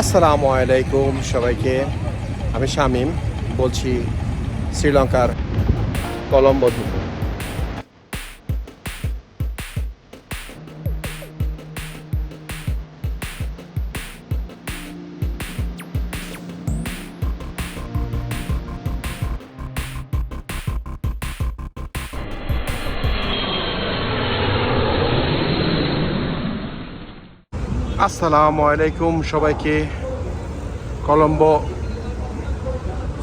আসসালামু আলাইকুম সবাইকে। আমি শামিম বলছি শ্রীলঙ্কার কলম্বো থেকে। আসসালামু আলাইকুম সবাইকে কলম্বো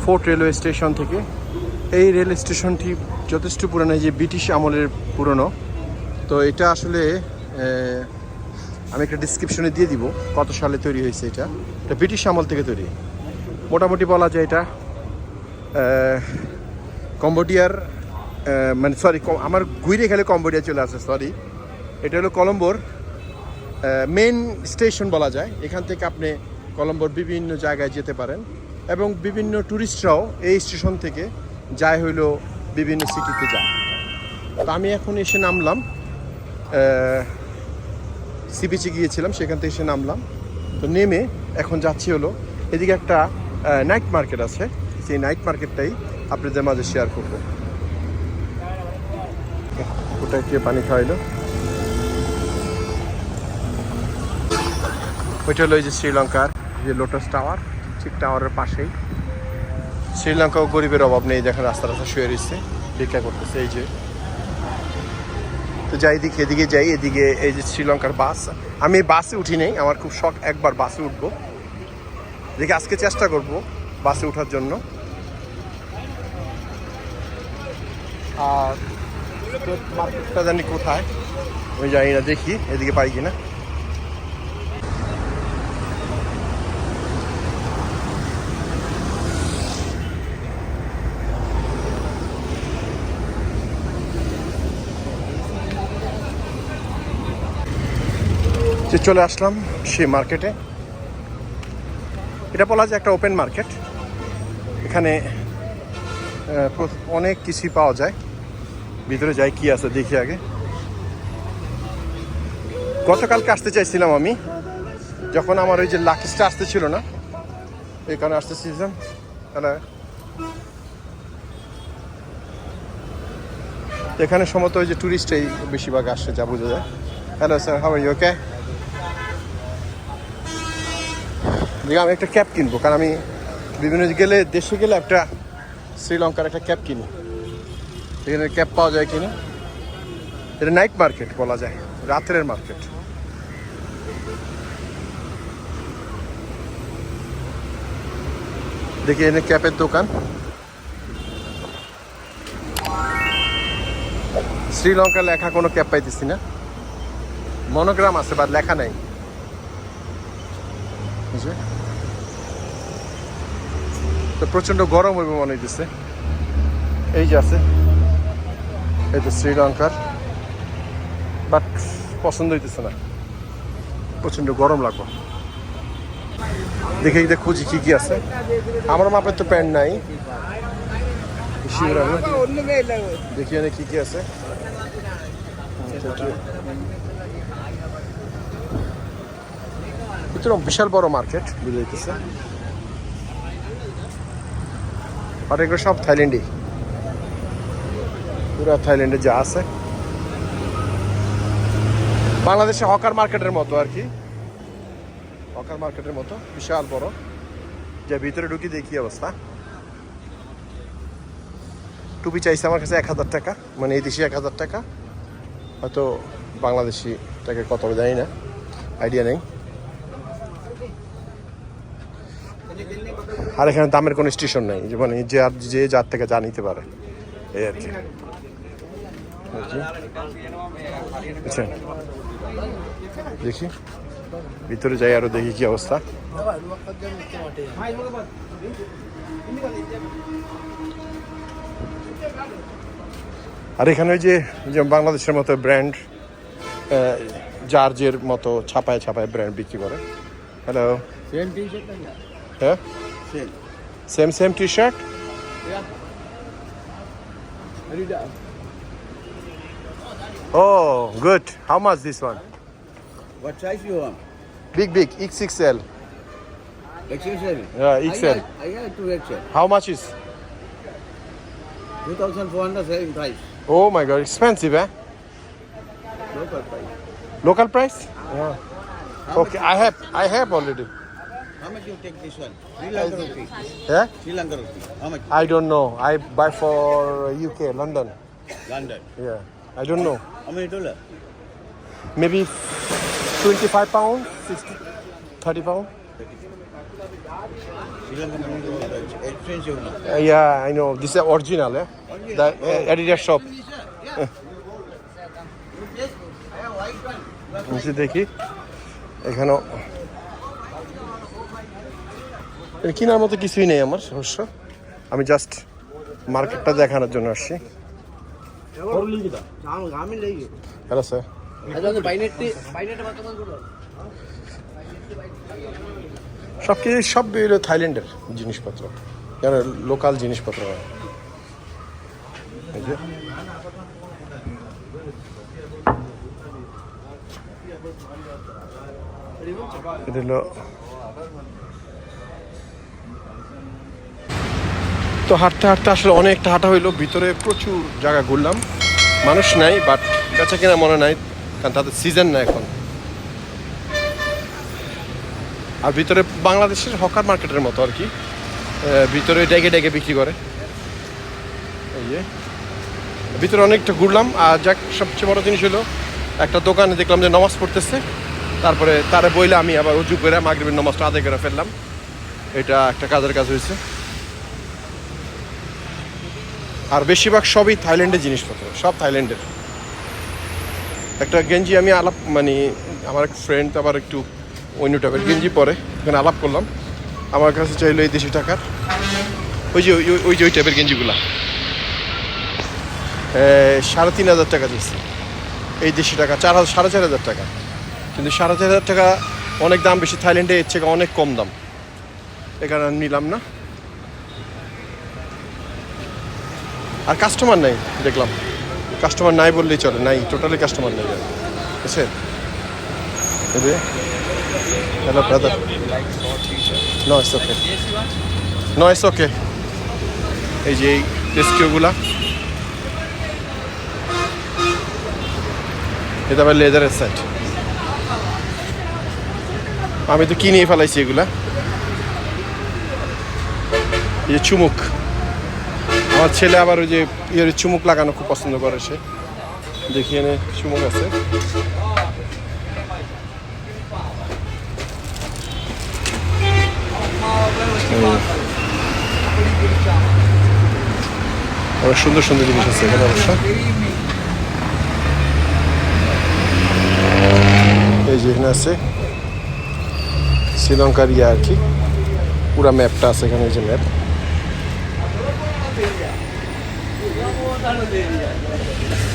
ফোর্ট রেলওয়ে স্টেশন থেকে। এই রেল স্টেশনটি যথেষ্ট পুরনো যে ব্রিটিশ আমলের পুরনো। তো এটা আসলে আমি একটা ডিসক্রিপশনে দিয়ে দিব কত সালে তৈরি হয়েছে এটা। এটা ব্রিটিশ আমল থেকে তৈরি। মোটামুটি বলা যায় এটা কম্বোডিয়ার মানে সরি আমার ঘুরে খেলে কম্বোডিয়া চলে আসে সরি এটা হলো কলম্বোর মেন স্টেশন বলা যায়। এখান থেকে আপনি কলম্বোর বিভিন্ন জায়গায় যেতে পারেন এবং বিভিন্ন ট্যুরিস্টরাও এই স্টেশন থেকে যায় হইল বিভিন্ন সিটিতে যায়। তো আমি এখন এসে নামলাম। সিবিচে গিয়েছিলাম, সেখান থেকে এসে নামলাম। তো নেমে এখন যাচ্ছি হলো, এদিকে একটা নাইট মার্কেট আছে। সেই নাইট মার্কেটটাই আপনাদের মাঝে শেয়ার করব। ওটা কে পানি খাওয়াইলো। ওইটা হলো যে শ্রীলঙ্কার যে লোটাস টাওয়ার ঠিক টাওয়ারের পাশেই। শ্রীলঙ্কাও গরিবের অভাব নেই, দেখেন রাস্তা রাস্তা শুয়ে রয়েছে, ভিক্ষা করতেছে এই যে। তো যাই, এদিকে এদিকে যাই, এদিকে এই যে শ্রীলঙ্কার বাস। আমি বাসে উঠি নেই, আমার খুব শখ একবার বাসে উঠবো। দেখি আজকে চেষ্টা করব বাসে ওঠার জন্য। আর জানি কোথায়, আমি জানি না, দেখি এদিকে পাই কিনা। চলে আসলাম সেই মার্কেটে এটা বলা যায় একটা ওপেন মার্কেট এখানে অনেক কিছুই পাওয়া যায়। ভিতরে যাই কি আছে দেখি আগে। গতকালকে আসতে চাইছিলাম আমি, যখন আমার ওই যে লাকিসটা আসতে ছিল না এই কারণে আসতে চেয়েছিলাম তাহলে এখানে সম্ভবত ওই যে টুরিস্টই বেশিরভাগ আসছে যা বোঝা যায়। হ্যালো স্যার ইউ ওকে দেখি আমি একটা ক্যাব কিনবো, কারণ আমি বিভিন্ন গেলে, দেশে গেলে একটা শ্রীলঙ্কার একটা ক্যাব কিনি। এখানে ক্যাব পাওয়া যায় কিনা? এটা নাইট মার্কেট বলা যায় রাতের মার্কেট দেখি এনে ক্যাপের দোকান। শ্রীলঙ্কা লেখা কোনো ক্যাব পাইতেছি না। মনোগ্রাম আছে বা লেখা নাই। বুঝলে? তো প্রচণ্ড গরম হইবে মনে হইতেছে। এই যে আছে। এই তো শ্রীলঙ্কার। বাট পছন্দ হইতেছে না। প্রচণ্ড গরম লাগবে। দেখে দেখে খুঁজি কি কি আছে। আমার মাপের তো প্যান্ট নাই। দেখি এনে কি কি আছে। বিশাল বড় মার্কেট বুঝে আর এগুলো সব থাইল্যান্ডই। পুরো থাইল্যান্ডে যা আছে। বাংলাদেশে হকার মার্কেটের মতো আর কি। হকার মার্কেটের মতো, বিশাল বড়। যে ভিতরে ঢুকি দেখি অবস্থা। টুপি চাইছে আমার কাছে এক হাজার টাকা মানে এই দেশে এক হাজার টাকা। হয়তো বাংলাদেশি টাকা কত জানি না আইডিয়া নেই। আর এখানে দামের কোনো স্টেশন নেই। মানে যে আর যে যার থেকে যা নিতে পারে। এই আর কি। আচ্ছা। দেখি। ভিতরে যাই আরও দেখি কি অবস্থা। আর এখানে ওই যে বাংলাদেশের মতো ব্র্যান্ড জার্জের মতো ছাপায় ছাপায় ব্র্যান্ড বিক্রি করে। হ্যালো. হ্যাঁ? Same. Same, same t-shirt? Yeah. Adidas. Oh, good. How much this one? What size you want? Big, big. XXL. XXL? Yeah, XL. I got, I 2XL. How much is? 2,400 selling price. Oh my God, expensive, eh? Local price. Local price? Yeah. How okay, I have, I have already. How much you take this one? Sri Lanka rupee. Yeah? Sri Lanka rupee. How much? I don't know. I buy for UK, London. London. Yeah. I don't know. How many dollar? Maybe 25 pounds, 60, 30 pounds. Sri Lanka money is expensive now. Uh, yeah, I know. This is original, eh? The uh, Adidas shop. নিচে দেখি এখানেও কেনার মতো কিছুই নেই আমার, অবশ্য। আমি জাস্ট মার্কেটটা দেখানোর জন্য আসছি। হ্যালো স্যার সব কিছু সব হলো থাইল্যান্ডের জিনিসপত্র। কেন লোকাল জিনিসপত্র এটা হলো তো হাঁটতে হাঁটতে আসলে অনেকটা হাঁটা হইল, ভিতরে প্রচুর জায়গা ঘুরলাম। মানুষ নাই বাট বেচা কেনা মনে নাই, কারণ তাদের সিজন না এখন। আর ভিতরে বাংলাদেশের হকার মার্কেটের মতো আর কি। ভিতরে ডেকে ডেকে বিক্রি করে। ভিতরে অনেকটা ঘুরলাম, আর যাক, সবচেয়ে বড় জিনিস হলো একটা দোকানে দেখলাম যে নামাজ পড়তেছে। তারপরে তারা বইলে আমি আবার উজু করে মাগরিবের নামাজটা আদায় করে ফেললাম। এটা একটা কাজের কাজ হয়েছে আর বেশিরভাগ সবই থাইল্যান্ডের জিনিসপত্র, সব থাইল্যান্ডের। একটা গেঞ্জি আমি আলাপ মানে আমার এক ফ্রেন্ড আবার একটু অন্য টাইপের গেঞ্জি পরে, ওখানে আলাপ করলাম। আমার কাছে চাইলো এই দেশি টাকার। ওই যে, ওই- যে ওই টাইপের গেঞ্জিগুলা। সাড়ে তিন হাজার টাকা দিয়েছে এই দেশি টাকা, চার হাজার, সাড়ে চার হাজার টাকা। কিন্তু সাড়ে চার হাজার টাকা অনেক দাম বেশি, থাইল্যান্ডে এর থেকে অনেক কম দাম। এখানে নিলাম না। আর কাস্টমার নাই, দেখলাম। কাস্টমার নাই বললেই চলে, নাই টোটালি কাস্টমার নেই। বুঝছে? Hello brother no okay no okay এই যে, এই রেস্কিউগুলা এটা আবার লেদারের সেট আমি তো কিনেই ফেলাইছি এগুলা। এই যে চুমুক। আমার ছেলে আবার ওই যে ইয়ের চুমুক লাগানো খুব পছন্দ করে সে। দেখি এনে চুমুক আছে। অনেক সুন্দর সুন্দর জিনিস আছে এখানে অবশ্য। এই যে এখানে আছে শ্রীলঙ্কার ইয়ে আর কি। পুরা ম্যাপটা আছে এখানে, এই যে ম্যাপ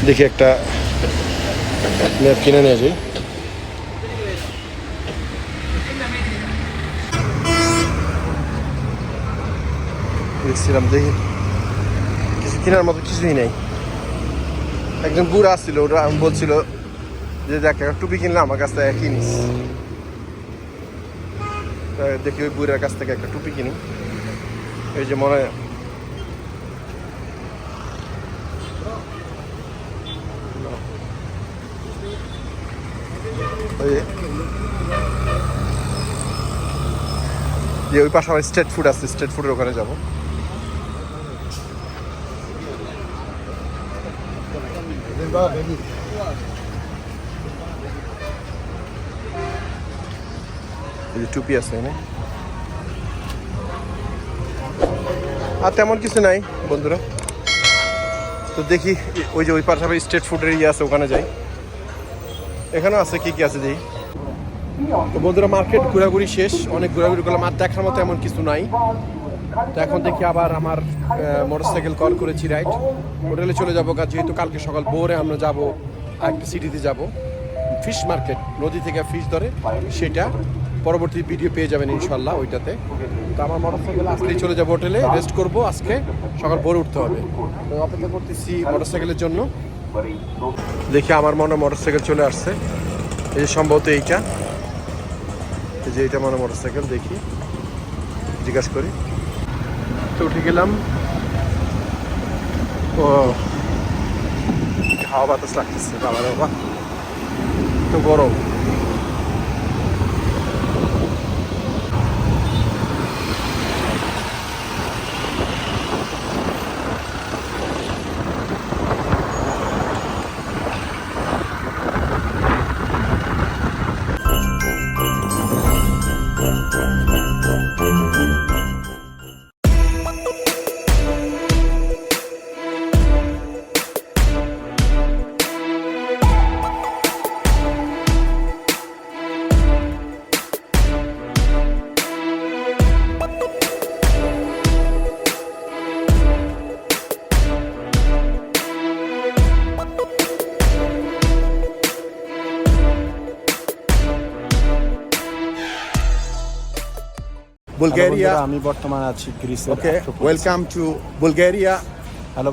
দেখি একটা ম্যাপ কিনে নিয়ে দেখছিলাম, দেখি। কিছু কেনার মতো কিছুই নেই। একজন বুড়া আসছিল ওরা বলছিল যে, দেখ, একটা টুপি কিনলে আমার কাছ থেকে কিনিস। দেখি ওই বুড়ার কাছ থেকে একটা টুপি কিনি। এই যে মনে হয় যে- যে ওই পাশে আমার স্ট্রিট ফুড আছে স্ট্রিট ফুডের ওখানে যাব। টুপি আছে এখানে আর তেমন কিছু নাই, বন্ধুরা। তো দেখি, ওই যে ওই পাশে স্ট্রিট ফুডের ইয়ে আছে, ওখানে যাই। এখানেও আছে, কি কি আছে দেখি তো বন্ধুরা মার্কেট ঘোরাঘুরি শেষ। অনেক ঘোরাঘুরি করলাম, আর দেখার মতো এমন কিছু নাই। তো এখন দেখি আবার আমার মোটর সাইকেল কল করেছি রাইট হোটেলে চলে যাব যেহেতু কালকে সকাল ভোরে আমরা যাব একটা সিটিতে যাব। ফিশ মার্কেট নদী থেকে ফিশ ধরে, সেটা পরবর্তী ভিডিও পেয়ে যাবেন ইনশাল্লাহ ওইটাতে। তো আমার মোটর সাইকেল আজকেই চলে যাব হোটেলে রেস্ট করব, আজকে সকাল ভোরে উঠতে হবে। তো অপেক্ষা করতেছি মোটর সাইকেলের জন্য। দেখি আমার মনে মোটর সাইকেল চলে আসছে। এই যে সম্ভবত এইটা। এই যে এইটা মনে মোটর সাইকেল দেখি। জিজ্ঞাসা করি। তো উঠে গেলাম। ও, হাওয়া বাতাস লাগতেছে, বাবা বাবা। তো গরম। Bulgaria. আমি বর্তমানে আছি গ্রিসের Okay, welcome to Bulgaria. Hello